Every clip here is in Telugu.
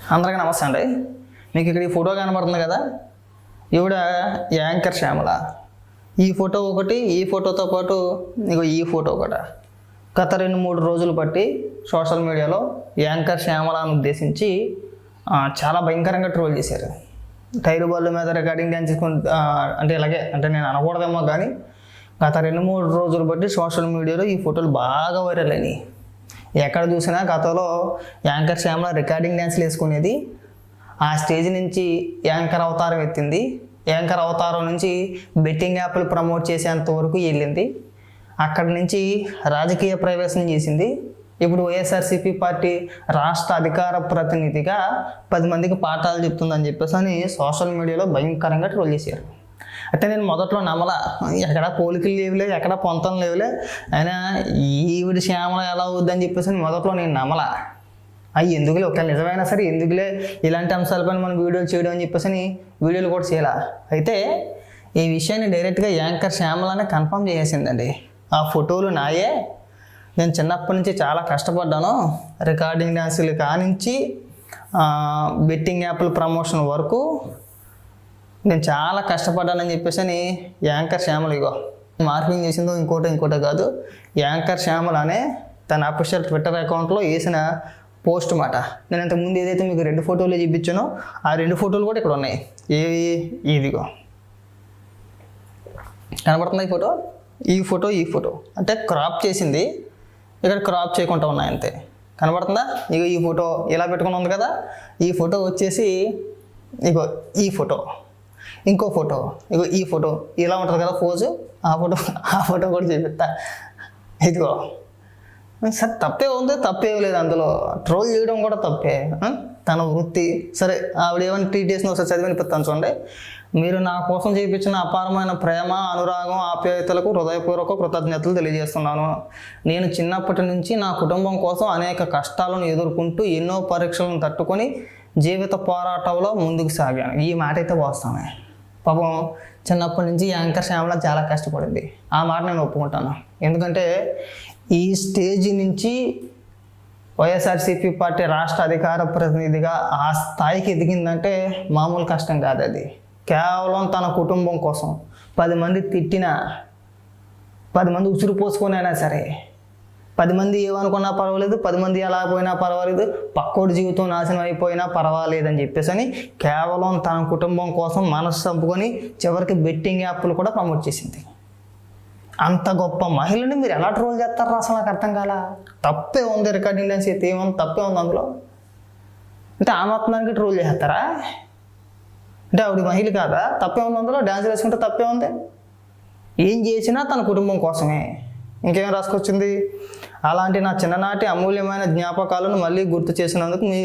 అందరికీ నమస్తే అండి. మీకు ఇక్కడ ఈ ఫోటో కనబడుతుంది కదా? ఈవిడ యాంకర్ శ్యామల. ఈ ఫోటో ఒకటి ఈ ఫోటోతో పాటు ఇగో ఈ ఫోటో ఒకటి. గత రెండు మూడు రోజులు బట్టి సోషల్ మీడియాలో యాంకర్ శ్యామలను ఉద్దేశించి చాలా భయంకరంగా ట్రోల్ చేశారు. టైరు బాల్ మీద రికార్డింగ్ డ్యాన్స్ అంటే ఇలాగే అంటే నేను అనకూడదేమో కానీ గత రెండు మూడు రోజులు బట్టి సోషల్ మీడియాలో ఈ ఫోటోలు బాగా వైరల్ అయినాయి. ఎక్కడ చూసినా గతంలో యాంకర్ శ్యామల రికార్డింగ్ డ్యాన్స్లు వేసుకునేది. ఆ స్టేజ్ నుంచి యాంకర్ అవతారం ఎత్తింది. యాంకర్ అవతారం నుంచి బెట్టింగ్ యాప్లు ప్రమోట్ చేసేంత వరకు వెళ్ళింది. అక్కడి నుంచి రాజకీయ ప్రవేశం చేసింది. ఇప్పుడు వైఎస్ఆర్సీపీ పార్టీ రాష్ట్ర అధికార ప్రతినిధిగా పది మందికి పాఠాలు చెప్తుందని చెప్పేసి అని సోషల్ మీడియాలో భయంకరంగా ట్రోల్ చేశారు. అయితే నేను మొదట్లో నమ్మల ఎక్కడ పోలికలు లేవులే ఎక్కడ పొంతం లేవులే అయినా ఈవిడ శ్యామల ఎలా అవుద్దని చెప్పేసి అని మొదట్లో నేను నమ్మల. అవి ఎందుకులే ఒకవేళ నిజమైనా సరే ఎందుకులే ఇలాంటి అంశాలపైన మనం వీడియోలు చేయడం అని చెప్పేసి అని వీడియోలు కూడా చేయాల. అయితే ఈ విషయాన్ని డైరెక్ట్గా యాంకర్ శ్యామలనే కన్ఫర్మ్ చేసేసిందండి. ఆ ఫోటోలు నాయే. నేను చిన్నప్పటి నుంచి చాలా కష్టపడ్డాను. రికార్డింగ్ డ్యాన్సులు కానించి బెట్టింగ్ యాప్ల ప్రమోషన్ వరకు నేను చాలా కష్టపడ్డానని చెప్పేసి అని యాంకర్ శ్యామల ఇగో మార్పింగ్ చేసిందో ఇంకోటో ఇంకోటో కాదు. యాంకర్ శ్యామల అనే తన అఫీషియల్ ట్విట్టర్ అకౌంట్లో వేసిన పోస్ట్ మాట. నేను ఇంతకుముందు ఏదైతే మీకు రెండు ఫోటోలు చూపించానో ఆ రెండు ఫోటోలు కూడా ఇక్కడ ఉన్నాయి. ఏవి? ఇదిగో. కనబడుతుంది ఈ ఫోటో? ఈ ఫోటో ఈ ఫోటో. అంటే క్రాప్ చేసింది. ఇక్కడ క్రాప్ చేయకుండా ఉన్నాయి అంతే. కనబడుతుందా? ఇగో ఈ ఫోటో ఇలా పెట్టుకుని ఉంది కదా. ఈ ఫోటో వచ్చేసి ఇగో ఈ ఫోటో. ఇంకో ఫోటో. ఇగో ఈ ఫోటో. ఇలా ఉంటుంది కదా పోజు ఆ ఫోటో ఆ ఫోటో కూడా చూపిస్తా ఇదిగో. సరే తప్పే ఉంది తప్పేం లేదు అందులో. ట్రోల్ చేయడం కూడా తప్పే. తన వృత్తి. సరే ఆవిడ ఏమైనా ట్రీట్ చేసిన ఒకసారి చదివినిపిస్తాను చూడండి. మీరు నా కోసం చేయించిన అపారమైన ప్రేమ అనురాగం ఆప్యాయతలకు హృదయపూర్వక కృతజ్ఞతలు తెలియజేస్తున్నాను. నేను చిన్నప్పటి నుంచి నా కుటుంబం కోసం అనేక కష్టాలను ఎదుర్కొంటూ ఎన్నో పరీక్షలను తట్టుకొని జీవిత పోరాటంలో ముందుకు సాగాను. ఈ మాట అయితే వస్తాను పాపం చిన్నప్పటి నుంచి యాంకర్ శ్యామల చాలా కష్టపడింది. ఆ మాట నేను ఒప్పుకుంటాను. ఎందుకంటే ఈ స్టేజ్ నుంచి వైఎస్ఆర్సీపీ పార్టీ రాష్ట్ర అధికార ప్రతినిధిగా ఆ స్థాయికి ఎదిగిందంటే మామూలు కష్టం కాదు అది. కేవలం తన కుటుంబం కోసం పది మంది తిట్టినా పది మంది ఉసురు పోసుకొనైనా సరే పది మంది ఏమనుకున్నా పర్వాలేదు పది మంది ఎలా పోయినా పర్వాలేదు పక్కోడి జీవితం నాశనం అయిపోయినా పర్వాలేదు అని చెప్పేసి అని కేవలం తన కుటుంబం కోసం మనసు చంపుకొని చివరికి బెట్టింగ్ యాప్లు కూడా ప్రమోట్ చేసింది. అంత గొప్ప మహిళని మీరు ఎలా ట్రోల్ చేస్తారా అసలు నాకు అర్థం కాలా? తప్పే ఉంది రికార్డింగ్ డాన్స్ అయితే ఏముంది తప్పే ఉంది అందులో. అంటే ఆమాత్మానికి ట్రోల్ చేస్తారా? అంటే ఆవిడ మహిళ కాదా? తప్పే ఉంది అందులో? డ్యాన్స్ వేసుకుంటే తప్పే ఉంది. ఏం చేసినా తన కుటుంబం కోసమే. ఇంకేం రాసుకొచ్చింది? అలాంటి నా చిన్ననాటి అమూల్యమైన జ్ఞాపకాలను మళ్ళీ గుర్తు చేసినందుకు మీ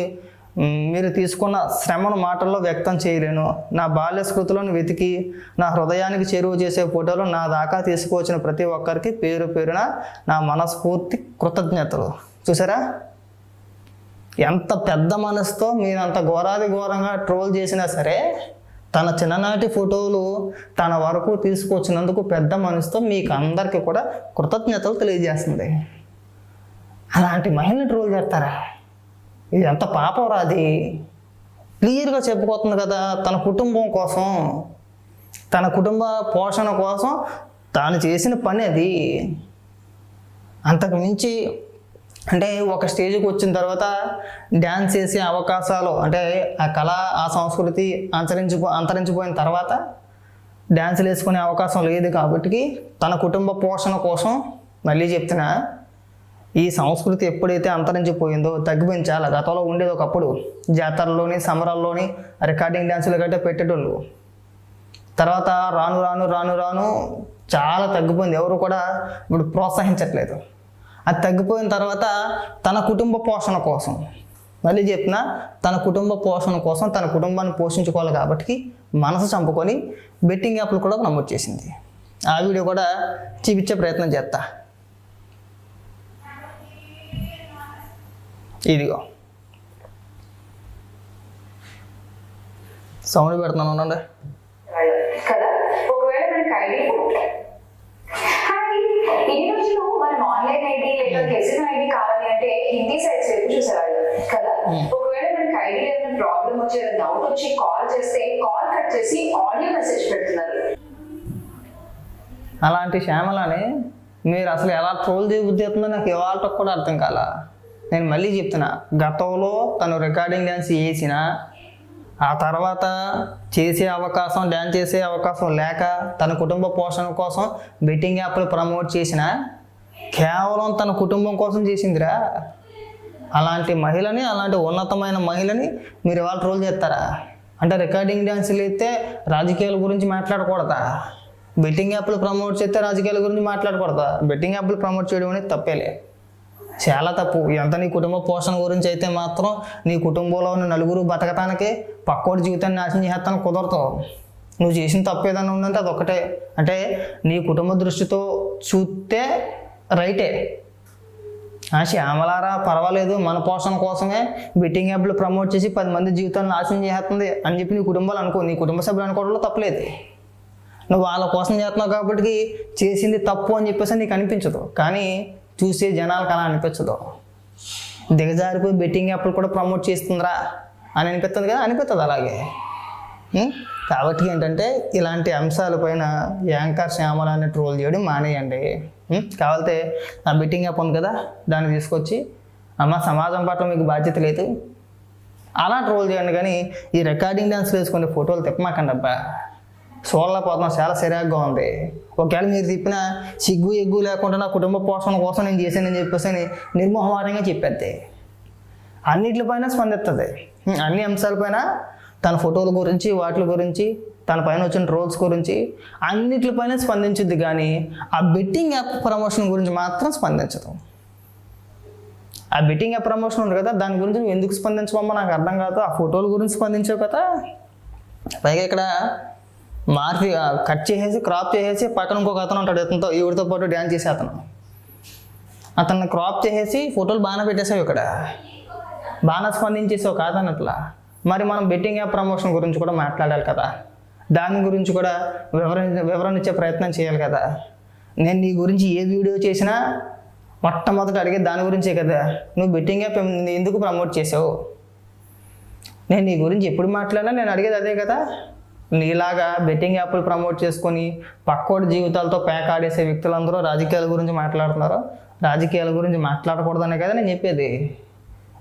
మీరు తీసుకున్న శ్రమను మాటల్లో వ్యక్తం చేయలేను. నా బాల్య స్మృతులను వెతికి నా హృదయానికి చేరువ చేసే ఫోటోలు నా దాకా తీసుకువచ్చిన ప్రతి ఒక్కరికి పేరు పేరున నా మనస్ఫూర్తి కృతజ్ఞతలు. చూసారా? ఎంత పెద్ద మనసుతో మీరు అంత ఘోరాది ఘోరంగా ట్రోల్ చేసినా సరే తన చిన్ననాటి ఫోటోలు తన వరకు తీసుకొచ్చినందుకు పెద్ద మనసుతో మీకు అందరికీ కూడా కృతజ్ఞతలు తెలియజేస్తుంది. అలాంటి మహిళని ట్రోల్ చేస్తారా? ఇది ఎంత పాపం రాది క్లియర్గా చెప్పుకోతుంది కదా తన కుటుంబం కోసం. తన కుటుంబ పోషణ కోసం తాను చేసిన పని అది. అంతకు మించి అంటే ఒక స్టేజ్కి వచ్చిన తర్వాత డ్యాన్స్ చేసే అవకాశాలు అంటే ఆ కళ ఆ సంస్కృతి అంతరించిపో అంతరించిపోయిన తర్వాత డ్యాన్సులు వేసుకునే అవకాశం లేదు కాబట్టి తన కుటుంబ పోషణ కోసం మళ్ళీ చెప్తున్నా ఈ సంస్కృతి ఎప్పుడైతే అంతరించిపోయిందో తగ్గిపించాలి గతంలో ఉండేది ఒకప్పుడు జాతరలోని సమరాల్లోని రికార్డింగ్ డ్యాన్సులు గట్రా పెట్టేటోళ్ళు. తర్వాత రాను రాను రాను రాను చాలా తగ్గిపోయింది. ఎవరు కూడా ఇప్పుడు ప్రోత్సహించట్లేదు. అది తగ్గిపోయిన తర్వాత తన కుటుంబ పోషణ కోసం. మళ్ళీ చెప్పిన తన కుటుంబ పోషణ కోసం తన కుటుంబాన్ని పోషించుకోవాలి కాబట్టి మనసు చంపుకొని బెట్టింగ్ యాప్లు కూడా నమోదు చేసింది. ఆ వీడియో కూడా చూపించే ప్రయత్నం చేస్తా. ఇదిగో. సౌండ్ పెడుతున్నాను ఉండండి. అంటే హిందీ సైట్స్ వైపు చూసేవాళ్ళు కదా? ఒకవేళ మనకి ఐడి ఏదైనా ప్రాబ్లం వచ్చి డౌట్ వచ్చి కాల్ చేస్తే కాల్ కట్ చేసి ఆడియో మెసేజ్ పెడుతున్నారు. అలాంటి శ్యామలని మీరు అసలు ఎలా ట్రోల్ చేయబుద్ధిస్తుందో నాకు ఇవాళ కూడా అర్థం కాల. నేను మళ్ళీ చెప్తున్నా గతంలో తను రికార్డింగ్ డ్యాన్స్ చేసిన ఆ తర్వాత చేసే అవకాశం డ్యాన్స్ చేసే అవకాశం లేక తన కుటుంబ పోషణ కోసం బెట్టింగ్ యాప్లు ప్రమోట్ చేసిన కేవలం తన కుటుంబం కోసం చేసిందిరా. అలాంటి మహిళని అలాంటి ఉన్నతమైన మహిళని మీరు ఇవాళ ట్రోల్ చేస్తారా? అంటే రికార్డింగ్ డ్యాన్సులు అయితే రాజకీయాల గురించి మాట్లాడకూడదా? బెట్టింగ్ యాప్లు ప్రమోట్ చేస్తే రాజకీయాల గురించి మాట్లాడకూడదా? బెట్టింగ్ యాప్లు ప్రమోట్ చేయడం అనేది తప్పేలే. చాలా తప్పు. ఎంత నీ కుటుంబ పోషణ గురించి అయితే మాత్రం నీ కుటుంబంలో ఉన్న నలుగురు బతకటానికి పక్కోడి జీవితాన్ని నాశనం చేస్తాను కుదరదు. నువ్వు చేసిన తప్పు ఏదైనా ఉందంటే అదొకటే అంటే నీ కుటుంబ దృష్టితో చూస్తే రైటే. ఆ శ్యామలారా పర్వాలేదు మన పోషణ కోసమే బెట్టింగ్ యాప్లు ప్రమోట్ చేసి పది మంది జీవితాలను నాశనం చేస్తుంది అని చెప్పి నీ కుటుంబాలు అనుకో నీ కుటుంబ సభ్యులు అనుకోవడంలో తప్పలేదు నువ్వు వాళ్ళ కోసం చేస్తున్నావు కాబట్టి చేసింది తప్పు అని చెప్పేసి నీకు అనిపించదు. కానీ చూసే జనాలకు అలా అనిపించదు. దిగజారిపోయి బెట్టింగ్ యాప్లు కూడా ప్రమోట్ చేస్తుందిరా అని అనిపిస్తుంది కదా? అనిపిస్తుంది అలాగే. కాబట్టి ఏంటంటే ఇలాంటి అంశాలపైన యాంకర్ శ్యామలాన్ని ట్రోల్ చేయడం మానేయండి. కావాలంటే ఆ బెట్టింగ్ యాప్ ఉంది కదా దాన్ని తీసుకొచ్చి అమ్మ సమాజం పట్ల మీకు బాధ్యత లేదు అలా ట్రోల్ చేయండి కానీ ఈ రికార్డింగ్ డ్యాన్స్ వేసుకునే ఫోటోలు తిప్పమాకండి అబ్బా. చూడలేకపోతున్నాం చాలా సిరాగ్గా ఉంది. ఒకవేళ మీరు తిప్పిన సిగ్గు ఎగ్గు లేకుండా నా కుటుంబ పోషణ కోసం నేను చేశానని చెప్పేసి అని నిర్మోహమాటంగా చెప్పేద్ది. అన్నిటిపైన స్పందిస్తుంది అన్ని అంశాలపైన తన ఫోటోల గురించి వాటి గురించి తన పైన వచ్చిన రోల్స్ గురించి అన్నిటిపైన స్పందించుద్ది కానీ ఆ బెట్టింగ్ యాప్ ప్రమోషన్ గురించి మాత్రం స్పందించదు. ఆ బెట్టింగ్ యాప్ ప్రమోషన్ ఉంది కదా దాని గురించి నువ్వు ఎందుకు స్పందించమమ్మా? నాకు అర్థం కాదు. ఆ ఫోటోల గురించి స్పందించావు కదా. పైగా ఇక్కడ మార్పి కట్ చేసేసి క్రాప్ చేసేసి పక్కన ఇంకొక అతను ఉంటాడు అతనితో ఈవిడితో పాటు డ్యాన్స్ చేసే అతను. అతన్ని క్రాప్ చేసేసి ఫోటోలు బాగానే పెట్టేసావు ఇక్కడ. బాగా స్పందించేసావు కాదన్నట్లా. మరి మనం బెట్టింగ్ యాప్ ప్రమోషన్ గురించి కూడా మాట్లాడాలి కదా. దాని గురించి కూడా వివరణ వివరణ ఇచ్చే ప్రయత్నం చేయాలి కదా. నేను నీ గురించి ఏ వీడియో చేసినా మొట్టమొదట అడిగే దాని గురించే కదా. నువ్వు బెట్టింగ్ యాప్ ఎందుకు ప్రమోట్ చేసావు? నేను నీ గురించి ఎప్పుడు మాట్లాడినా నేను అడిగేది అదే కదా. నీలాగా బెట్టింగ్ యాప్లు ప్రమోట్ చేసుకొని పక్కోడి జీవితాలతో పేకాడేసే వ్యక్తులందరూ రాజకీయాల గురించి మాట్లాడుతున్నారు రాజకీయాల గురించి మాట్లాడకూడదనే కదా నేను చెప్పేది.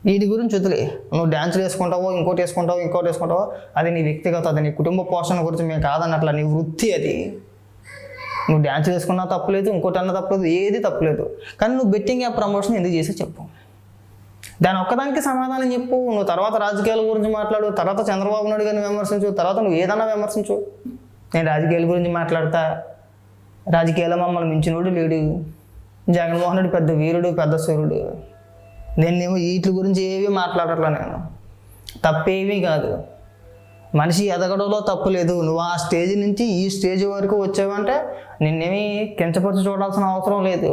వీటి గురించి వదిలే. నువ్వు డ్యాన్సులు వేసుకుంటావో ఇంకోటి వేసుకుంటావో ఇంకోటి వేసుకుంటావో అది నీ వ్యక్తిగత అది నీ కుటుంబ పోషణ గురించి మేము కాదన్నట్ల నీ వృత్తి అది. నువ్వు డ్యాన్స్ వేసుకున్నా తప్పులేదు ఇంకోటి అన్నా తప్పులేదు ఏది తప్పులేదు కానీ నువ్వు బెట్టింగ్ యాప్ ప్రమోషన్ ఎందుకు చేసే చెప్పు. దాని ఒక్కదానికి సమాధానం చెప్పు. నువ్వు తర్వాత రాజకీయాల గురించి మాట్లాడు తర్వాత చంద్రబాబు నాయుడు గారిని విమర్శించు తర్వాత నువ్వు ఏదన్నా విమర్శించు. నేను రాజకీయాల గురించి మాట్లాడతా. రాజకీయాల్లో మమ్మల్ని మించినోడు లేడు. జగన్మోహన్ రెడ్డి పెద్ద వీరుడు పెద్ద సూర్యుడు. నేనేమో వీటి గురించి ఏవి మాట్లాడట్లా నేను తప్పేమీ కాదు. మనిషి ఎదగడంలో తప్పు లేదు. నువ్వు ఆ స్టేజ్ నుంచి ఈ స్టేజ్ వరకు వచ్చావంటే నిన్నేమీ కించపరిచి చూడాల్సిన అవసరం లేదు.